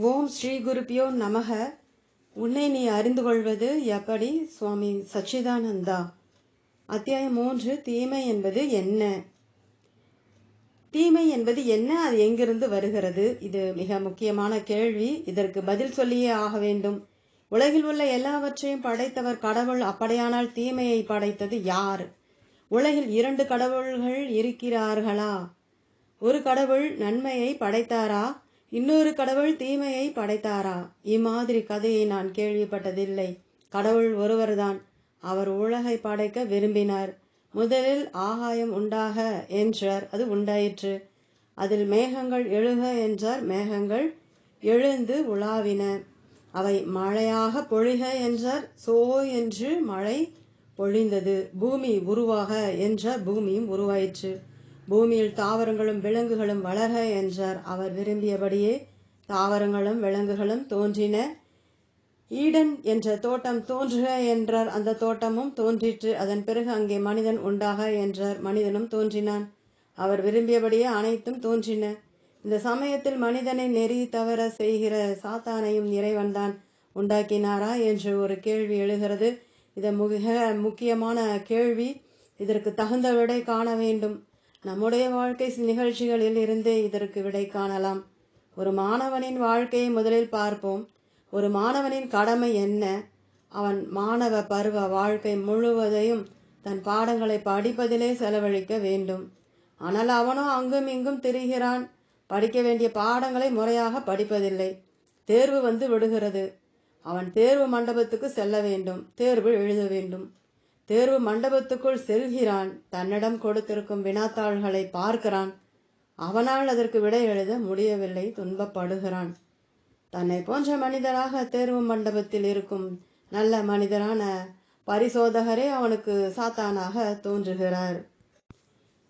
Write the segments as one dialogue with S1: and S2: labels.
S1: ஓம் ஸ்ரீ குருப்பியோ நமக. உன்னை நீ அறிந்து கொள்வது எப்படி சுவாமி சச்சிதானந்தா? அத்தியாயம் மூன்று தீமை என்பது என்ன? தீமை என்பது என்ன? அது எங்கிருந்து வருகிறது? இது மிக முக்கியமான கேள்வி. இதற்கு பதில் சொல்லியே ஆக வேண்டும். உலகில் உள்ள எல்லாவற்றையும் படைத்தவர் கடவுள். அப்படியானால் தீமையை படைத்தது யார்? உலகில் இரண்டு கடவுள்கள் இருக்கிறார்களா? ஒரு கடவுள் நன்மையை படைத்தாரா? இன்னொரு கடவுள் தீமையை படைத்தாரா? இம்மாதிரி கதையை நான் கேள்விப்பட்டதில்லை. கடவுள் ஒருவர்தான். அவர் உலகை படைக்க விரும்பினார். முதலில் ஆகாயம் உண்டாக என்றார். அது உண்டாயிற்று. அதில் மேகங்கள் எழுக என்றார். மேகங்கள் எழுந்து உலாவின. அவை மழையாக பொழிக என்றார். சோ என்று மழை பொழிந்தது. பூமி உருவாக என்றார். பூமியும் உருவாயிற்று. பூமியில் தாவரங்களும் விலங்குகளும் வளர என்றார். அவர் விரும்பியபடியே தாவரங்களும் விலங்குகளும் தோன்றின. ஈடன் என்ற தோட்டம் தோன்றுக என்றார். அந்த தோட்டமும் தோன்றிற்று. அதன் பிறகு அங்கே மனிதன் உண்டாக என்றார். மனிதனும் தோன்றினான். அவர் விரும்பியபடியே அனைத்தும் தோன்றின. இந்த சமயத்தில் மனிதனை நெறி தவற செய்கிற சாத்தானையும் இறைவன்தான் உண்டாக்கினாரா என்று ஒரு கேள்வி எழுகிறது. இது மிக முக்கியமான கேள்வி. இதற்கு தகுந்த விடை காண வேண்டும். நம்முடைய வாழ்க்கை நிகழ்ச்சிகளில் இருந்தே இதற்கு விடை காணலாம். ஒரு மாணவனின் வாழ்க்கையை முதலில் பார்ப்போம். ஒரு மாணவனின் கடமை என்ன? அவன் மாணவ பருவ வாழ்க்கை முழுவதையும் தன் பாடங்களை படிப்பதிலே செலவழிக்க வேண்டும். ஆனால் அவனோ அங்கும் இங்கும் திரிகிறான். படிக்க வேண்டிய பாடங்களை முறையாக படிப்பதில்லை. தேர்வு வந்து விடுகிறது. அவன் தேர்வு மண்டபத்துக்கு செல்ல வேண்டும். தேர்வு எழுத வேண்டும். தேர்வு மண்டபத்துக்குள் செல்கிறான். தன்னிடம் கொடுத்திருக்கும் வினாத்தாள்களை பார்க்கிறான். அவனால் அதற்கு விடை எழுத முடியவில்லை. துன்பப்படுகிறான். தன்னை போன்ற மனிதராக தேர்வு மண்டபத்தில் இருக்கும் நல்ல மனிதரான பரிசோதகரே அவனுக்கு சாத்தானாக தோன்றுகிறார்.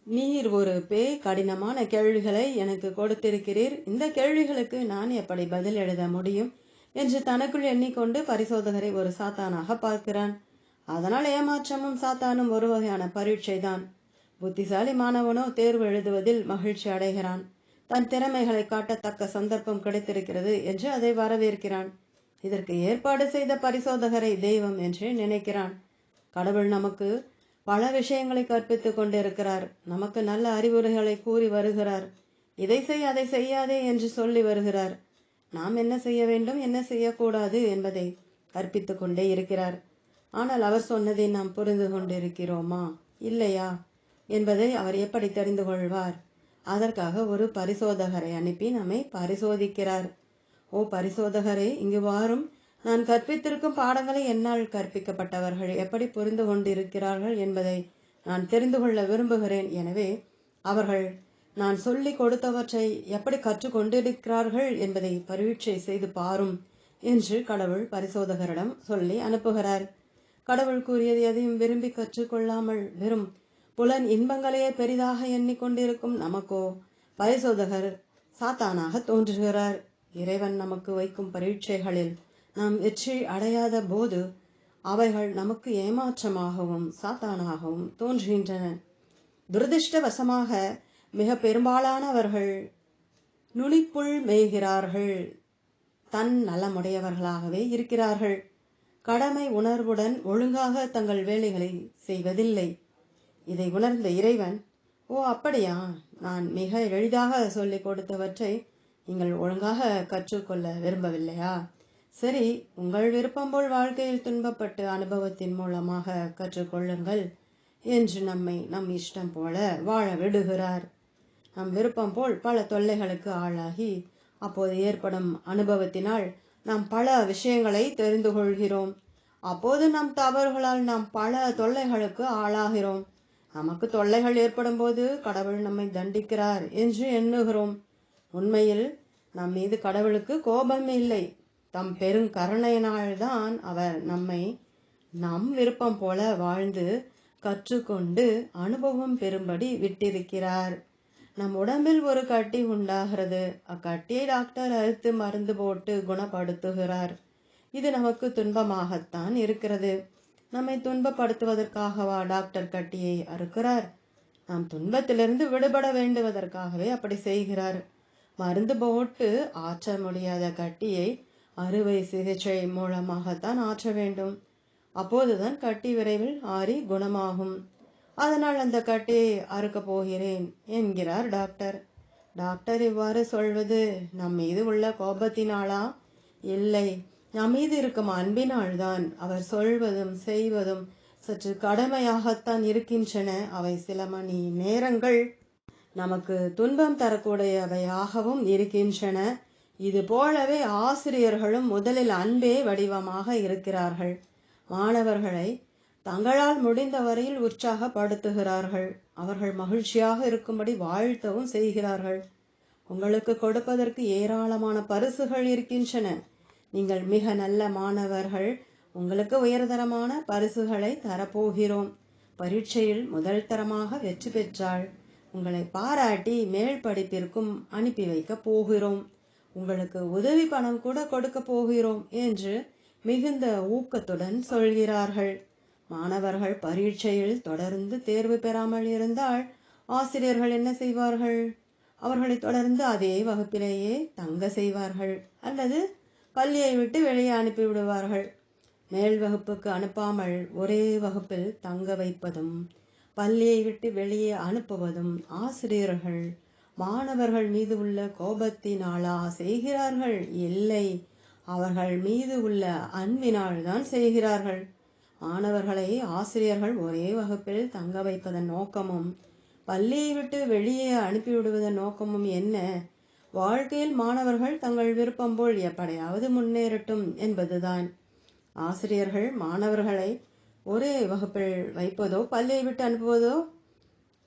S1: நீர் ஒரு பேய் கடினமான கேள்விகளை எனக்கு கொடுத்திருக்கிறீர். இந்த கேள்விகளுக்கு நான் எப்படி பதில் எழுத முடியும்? என்று தனக்குள் எண்ணிக்கொண்டு பரிசோதகரை ஒரு சாத்தானாக பார்க்கிறான். அதனால் ஏமாற்றமும் சாத்தானும் ஒரு வகையான பரீட்சை தான் புத்திசாலி மாணவனோ தேர்வு எழுதுவதில் மகிழ்ச்சி அடைகிறான். தன் திறமைகளை காட்டத்தக்க சந்தர்ப்பம் கிடைத்திருக்கிறது என்று அதை வரவேற்கிறான். இதற்கு ஏற்பாடு செய்த பரிசோதகரை தெய்வம் என்று நினைக்கிறான். கடவுள் நமக்கு பல விஷயங்களை கற்பித்து கொண்டிருக்கிறார். நமக்கு நல்ல அறிவுரைகளை கூறி வருகிறார். இதை செய் அதை செய்யாதே என்று சொல்லி வருகிறார். நாம் என்ன செய்ய வேண்டும் என்ன செய்யக்கூடாது என்பதை கற்பித்து கொண்டே இருக்கிறார். ஆனால் அவர் சொன்னதை நாம் புரிந்து கொண்டிருக்கிறோமா? இல்லையா? என்பதை அவர் எப்படி தெரிந்து கொள்வார்? அதற்காக ஒரு பரிசோதகரை அனுப்பி நம்மை பரிசோதிக்கிறார். ஓ பரிசோதகரே இங்கு வாரும். நான் கற்பித்திருக்கும் பாடங்களை என்னால் கற்பிக்கப்பட்டவர்கள் எப்படி புரிந்து கொண்டிருக்கிறார்கள் என்பதை நான் தெரிந்து கொள்ள விரும்புகிறேன். எனவே அவர்கள் நான் சொல்லி கொடுத்தவற்றை எப்படி கற்றுக்கொண்டிருக்கிறார்கள் என்பதை பரீட்சை செய்து பாரும் என்று கடவுள் பரிசோதகரிடம் சொல்லி அனுப்புகிறார். கடவுள் கூறியது எதையும் விரும்பி கற்றுக்கொள்ளாமல் வெறும் புலன் இன்பங்களையே பெரிதாக எண்ணிக்கொண்டிருக்கும் நமக்கோ? பரிசோதகர் சாத்தானாக தோன்றுகிறார். இறைவன் நமக்கு வைக்கும் பரீட்சைகளில் நாம் வெற்றி அடையாத போது அவைகள் நமக்கு ஏமாற்றமாகவும் சாத்தானாகவும் தோன்றுகின்றன. துரதிருஷ்டவசமாக மிக பெரும்பாலானவர்கள் நுனிப்புள் மேய்கிறார்கள். தன் நலமுடையவர்களாகவே இருக்கிறார்கள். கடமை உணர்வுடன் ஒழுங்காக தங்கள் வேலைகளை செய்வதில்லை. இதை உணர்ந்த இறைவன் ஓ அப்படியா? நான் மிக எளிதாக சொல்லிக் கொடுத்தவற்றை நீங்கள் ஒழுங்காக கற்றுக்கொள்ள விரும்பவில்லையா? சரி உங்கள் விருப்பம் போல் வாழ்க்கையில் துன்பப்பட்டு அனுபவத்தின் மூலமாக கற்றுக்கொள்ளுங்கள் என்று நம்மை நம் இஷ்டம் போல வாழ விடுகிறார். நம் விருப்பம் போல் பல தொல்லைகளுக்கு ஆளாகி அப்போது ஏற்படும் அனுபவத்தினால் நாம் பல விஷயங்களை தெரிந்து கொள்கிறோம். அப்போது நம் தவறுகளால் நாம் பல தொல்லைகளுக்கு ஆளாகிறோம். நமக்கு தொல்லைகள் ஏற்படும் போது கடவுள் நம்மை தண்டிக்கிறார் என்று எண்ணுகிறோம். உண்மையில் நம் மீது கடவுளுக்கு கோபம் இல்லை. தம் பெருங்கருணையினால்தான் அவர் நம்மை நம் விருப்பம் போல வாழ்ந்து கற்றுக்கொண்டு அனுபவம் பெறும்படி விட்டிருக்கிறார். நம் உடம்பில் ஒரு கட்டி உண்டாகிறது. அக்கட்டியை டாக்டர் அறுத்து மருந்து போட்டு குணப்படுத்துகிறார். இது நமக்கு துன்பமாகத்தான் இருக்கிறது. நம்மை துன்பப்படுத்துவதற்காகவா டாக்டர் கட்டியை அறுக்கிறார்? நாம் துன்பத்திலிருந்து விடுபட வேண்டுவதற்காகவே அப்படி செய்கிறார். மருந்து போட்டு ஆற்ற முடியாத கட்டியை அறுவை சிகிச்சை மூலமாகத்தான் ஆற்ற வேண்டும். அப்போதுதான் கட்டி விரைவில் ஆறி குணமாகும். அதனால் அந்த கட்டியை அறுக்கப் போகிறேன் என்கிறார் டாக்டர். டாக்டர் இவ்வாறு சொல்வது நம் மீது உள்ள கோபத்தினாலா? இல்லை நம் மீது இருக்கும் அன்பினால்தான் அவர் சொல்வதும் செய்வதும் சற்று கடமையாகத்தான் இருக்கின்றன. அவை சில மணி நேரங்கள் நமக்கு துன்பம் தரக்கூடியவையாகவும் இருக்கின்றன. இது போலவே ஆசிரியர்களும் முதலில் அன்பே வடிவமாக இருக்கிறார்கள். மாணவர்களை தங்களால் முடிந்த வரையில் உற்சாகப்படுத்துகிறார்கள். அவர்கள் மகிழ்ச்சியாக இருக்கும்படி வாழ்த்தவும் செய்கிறார்கள். உங்களுக்கு கொடுப்பதற்கு ஏராளமான பரிசுகள் இருக்கின்றன. நீங்கள் மிக நல்ல மாணவர்கள். உங்களுக்கு உயர்தரமான பரிசுகளை தரப்போகிறோம். பரீட்சையில் முதல் தரமாக வெற்றி பெற்றாள். உங்களை பாராட்டி மேல் படிப்பிற்கும் அனுப்பி வைக்கப் போகிறோம். உங்களுக்கு உதவி பணம் கூட கொடுக்க போகிறோம் என்று மிகுந்த ஊக்கத்துடன் சொல்கிறார்கள். மாணவர்கள் பரீட்சையில் தொடர்ந்து தேர்வு பெறாமல் இருந்தால் ஆசிரியர்கள் என்ன செய்வார்கள்? அவர்களை தொடர்ந்து அதே வகுப்பிலேயே தங்க செய்வார்கள் அல்லது பள்ளியை விட்டு வெளியே அனுப்பி விடுவார்கள் மேல் வகுப்புக்கு அனுப்பாமல் ஒரே வகுப்பில் தங்க வைப்பதும் பள்ளியை விட்டு வெளியே அனுப்புவதும் ஆசிரியர்கள் மாணவர்கள் மீது உள்ள கோபத்தினாலா செய்கிறார்கள்? இல்லை. அவர்கள் மீது உள்ள அன்பினால் தான் செய்கிறார்கள். மாணவர்களை ஆசிரியர்கள் ஒரே வகுப்பில் தங்க வைப்பதன் நோக்கமும் பள்ளியை விட்டு வெளியே அனுப்பிவிடுவதன் நோக்கமும் என்ன? வாழ்க்கையில் மாணவர்கள் தங்கள் விருப்பம் போல் எப்படியாவது முன்னேறட்டும் என்பதுதான். ஆசிரியர்கள் மாணவர்களை ஒரே வகுப்பில் வைப்பதோ பள்ளியை விட்டு அனுப்புவதோ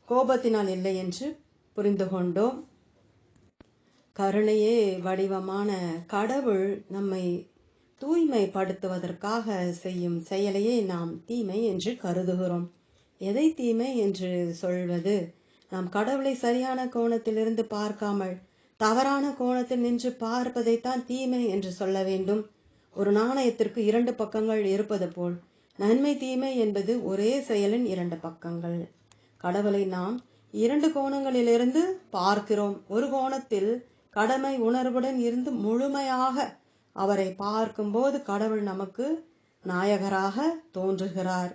S1: கோபத்தினால் இல்லை என்று புரிந்து கொண்டோம். கருணையே வடிவமான கடவுள் நம்மை தூய்மைப்படுத்துவதற்காக செய்யும் செயலையே நாம் தீமை என்று கருதுகிறோம். எதை தீமை என்று சொல்வது? நாம் கடவுளை சரியான கோணத்திலிருந்து பார்க்காமல் தவறான கோணத்தில் நின்று பார்ப்பதைத்தான் தீமை என்று சொல்ல வேண்டும். ஒரு நாணயத்திற்கு இரண்டு பக்கங்கள் இருப்பது போல் நன்மை தீமை என்பது ஒரே செயலின் இரண்டு பக்கங்கள். கடவுளை நாம் இரண்டு கோணங்களிலிருந்து பார்க்கிறோம். ஒரு கோணத்தில் கடமை உணர்வுடன் இருந்து முழுமையாக அவரை பார்க்கும்போது கடவுள் நமக்கு நாயகராக தோன்றுகிறார்.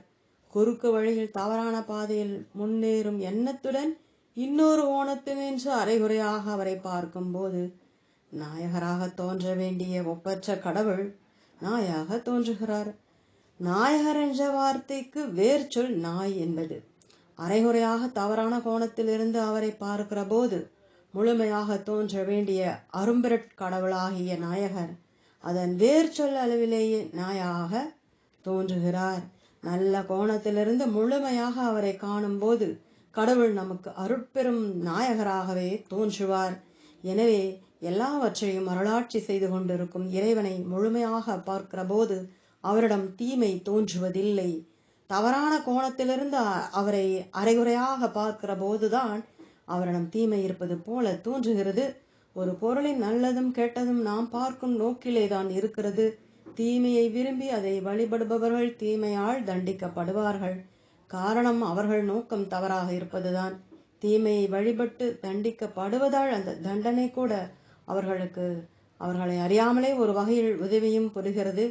S1: குறுக்கு வழியில் தவறான பாதையில் முன்னேறும் எண்ணத்துடன் இன்னொரு ஓணத்தில் நின்று அரைகுறையாக அவரை பார்க்கும்போது நாயகராக தோன்ற வேண்டிய ஒப்பற்ற கடவுள் நாயாக தோன்றுகிறார். நாயகர் என்ற வார்த்தைக்கு வேர் சொல் நாய் என்பது. அரைகுறையாக தவறான கோணத்திலிருந்து அவரை பார்க்கிற போது முழுமையாக தோன்ற வேண்டிய அரும்பிரட் கடவுளாகிய நாயகர் அதன் வேர் சொல் அளவிலேயே நாயாக தோன்றுகிறார். நல்ல கோணத்திலிருந்து முழுமையாக அவரை காணும்போது கடவுள் நமக்கு அருட்பெரும் நாயகராகவே தோன்றுவார். எனவே எல்லாவற்றையும் அருளாட்சி செய்து கொண்டிருக்கும் இறைவனை முழுமையாக பார்க்கிற போது அவரிடம் தீமை தோன்றுவதில்லை. தவறான கோணத்திலிருந்து அவரை அரைகுறையாக பார்க்கிற போதுதான் அவரிடம் தீமை இருப்பது போல தோன்றுகிறது. ஒரு பொருளின் நல்லதும் கெட்டதும் நாம் பார்க்கும் நோக்கிலே தான் இருக்கிறது. தீமையை விரும்பி அதை வழிபடுபவர்கள் தீமையால் தண்டிக்கப்படுவார்கள். காரணம் அவர்கள் நோக்கம் தவறாக இருப்பதுதான். தீமையை வழிபட்டு தண்டிக்கப்படுவதால் அந்த தண்டனை கூட அவர்களுக்கு அவர்களை அறியாமலே ஒரு வகையில் உதவியும் புரிகிறது.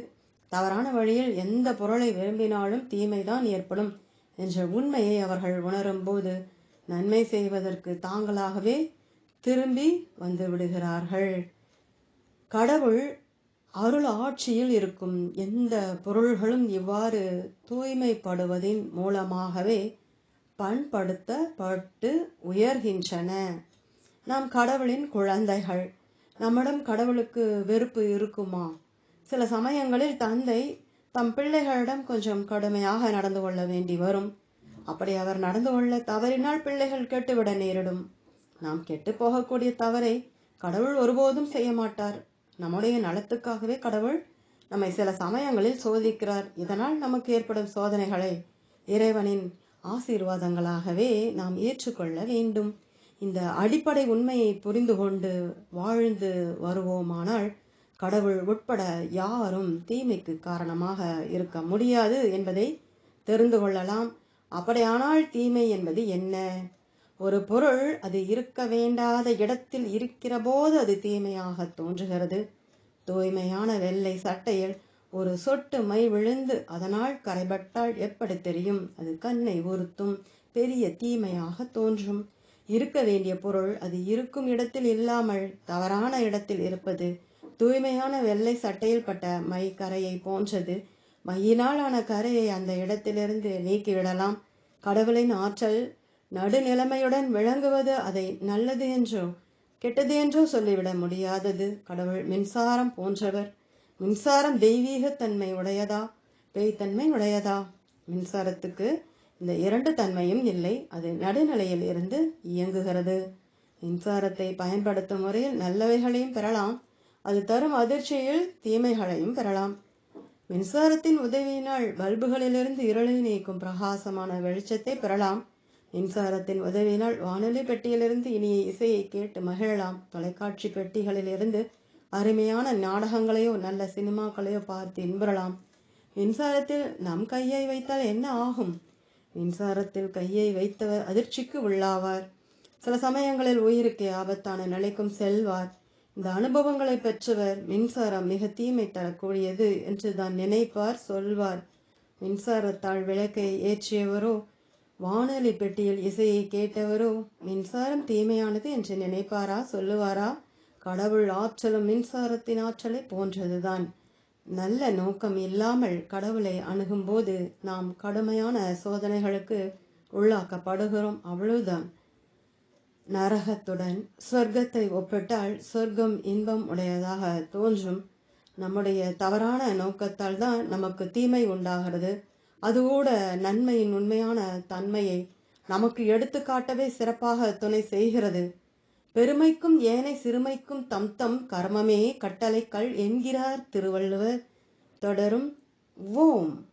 S1: தவறான வழியில் எந்த பொருளை விரும்பினாலும் தீமைதான் ஏற்படும் என்ற உண்மையை அவர்கள் உணரும்போது நன்மை செய்வதற்கு தாங்களாகவே திரும்பி வந்து விடுகிறார்கள். கடவுள் அருள் ஆட்சியில் இருக்கும் எந்த பொருள்களும் இவ்வாறு தூய்மைப்படுவதின் மூலமாகவே பண்படுத்தப்பட்டு உயர்கின்றன. நாம் கடவுளின் குழந்தைகள். நம்மிடம் கடவுளுக்கு வெறுப்பு இருக்குமா? சில சமயங்களில் தந்தை தம் பிள்ளைகளிடம் கொஞ்சம் கடுமையாக நடந்து கொள்ள வேண்டி வரும். அப்படி அவர் நடந்து கொள்ள தவறினால் பிள்ளைகள் கெட்டுவிட நேரிடும். நாம் கெட்டு போகக்கூடிய தவறை கடவுள் ஒருபோதும் செய்ய மாட்டார். நம்முடைய நலத்துக்காகவே கடவுள் நம்மை சில சமயங்களில் சோதிக்கிறார். இதனால் நமக்கு ஏற்படும் சோதனைகளை இறைவனின் ஆசீர்வாதங்களாகவே நாம் ஏற்றுக்கொள்ள வேண்டும். இந்த அடிப்படை உண்மையை புரிந்து கொண்டு வாழ்ந்து வருவோமானால் கடவுள் உட்பட யாரும் தீமைக்கு காரணமாக இருக்க முடியாது என்பதை தெரிந்து கொள்ளலாம். அப்படியானால் தீமை என்பது என்ன? ஒரு பொருள் அது இருக்க வேண்டாத இடத்தில் இருக்கிற போது அது தீமையாக தோன்றுகிறது. தூய்மையான வெள்ளை சட்டையில் ஒரு சொட்டு மை விழுந்து அதனால் கரைபட்டால் எப்படி தெரியும்? அது கண்ணை உறுத்தும் பெரிய தீமையாக தோன்றும். இருக்க வேண்டிய பொருள் அது இருக்கும் இடத்தில் இல்லாமல் தவறான இடத்தில் இருப்பது. தூய்மையான வெள்ளை சட்டையில் பட்ட மை கரையை போன்றது. மையினால் ஆன கரையை அந்த இடத்திலிருந்து நீக்கிவிடலாம். கடவுளின் ஆற்றல் நடுநிலைமையுடன் விளங்குவது அதை நல்லது என்றோ கெட்டது என்றோ சொல்லிவிட முடியாதது. கடவுள் மின்சாரம் போன்றவர். மின்சாரம் தெய்வீகத்தன்மை உடையதா? பேய்த்தன்மை உடையதா? மின்சாரத்துக்கு இந்த இரண்டு தன்மையும் இல்லை. அது நடுநிலையில் இருந்து இயங்குகிறது. மின்சாரத்தை பயன்படுத்தும் முறையில் நல்லவைகளையும் பெறலாம். அது தரும் அதிர்ச்சியில் தீமைகளையும் பெறலாம். மின்சாரத்தின் உதவியினால் பல்புகளிலிருந்து இருளை நீக்கும் பிரகாசமான வெளிச்சத்தை பெறலாம். மின்சாரத்தின் உதவியினால் வானொலி பெட்டியிலிருந்து இனிய இசையை கேட்டு மகிழலாம். தொலைக்காட்சி பெட்டிகளிலிருந்து அருமையான நாடகங்களையோ நல்ல சினிமாக்களையோ பார்த்து இன்புறலாம். மின்சாரத்தில் நம் கையை வைத்தால் என்ன ஆகும்? மின்சாரத்தில் கையை வைத்தவர் அதிர்ச்சிக்கு உள்ளாவார். சில சமயங்களில் உயிருக்கு ஆபத்தான நிலைக்கும் செல்வார். இந்த அனுபவங்களை பெற்றவர் மின்சாரம் மிக தீமை தரக்கூடியது என்று தான் நினைப்பார் சொல்வார். மின்சாரத்தால் விளக்கை ஏற்றியவரோ வானொலி பெட்டியில் இசையை கேட்டவரோ மின்சாரம் தீமையானது என்று நினைப்பாரா? சொல்லுவாரா? கடவுள் ஆற்றலும் மின்சாரத்தின் ஆற்றலை போன்றதுதான். நல்ல நோக்கம் இல்லாமல் கடவுளை அணுகும்போது நாம் கடுமையான சோதனைகளுக்கு உள்ளாக்கப்படுகிறோம். அவ்வளவுதான். நரகத்துடன் சொர்க்கத்தை ஒப்பிட்டால் சொர்க்கம் இன்பம் உடையதாக தோன்றும். நம்முடைய தவறான நோக்கத்தால் தான் நமக்கு தீமை உண்டாகிறது. அதுவோட நன்மையின் உண்மையான தன்மையை நமக்கு எடுத்துக்காட்டவே சிறப்பாக துணை செய்கிறது. பெருமைக்கும் ஏனை சிறுமைக்கும் தம் தம் கர்மமே கட்டளைக்கள் என்கிறார் திருவள்ளுவர். தொடரும். ஓம்.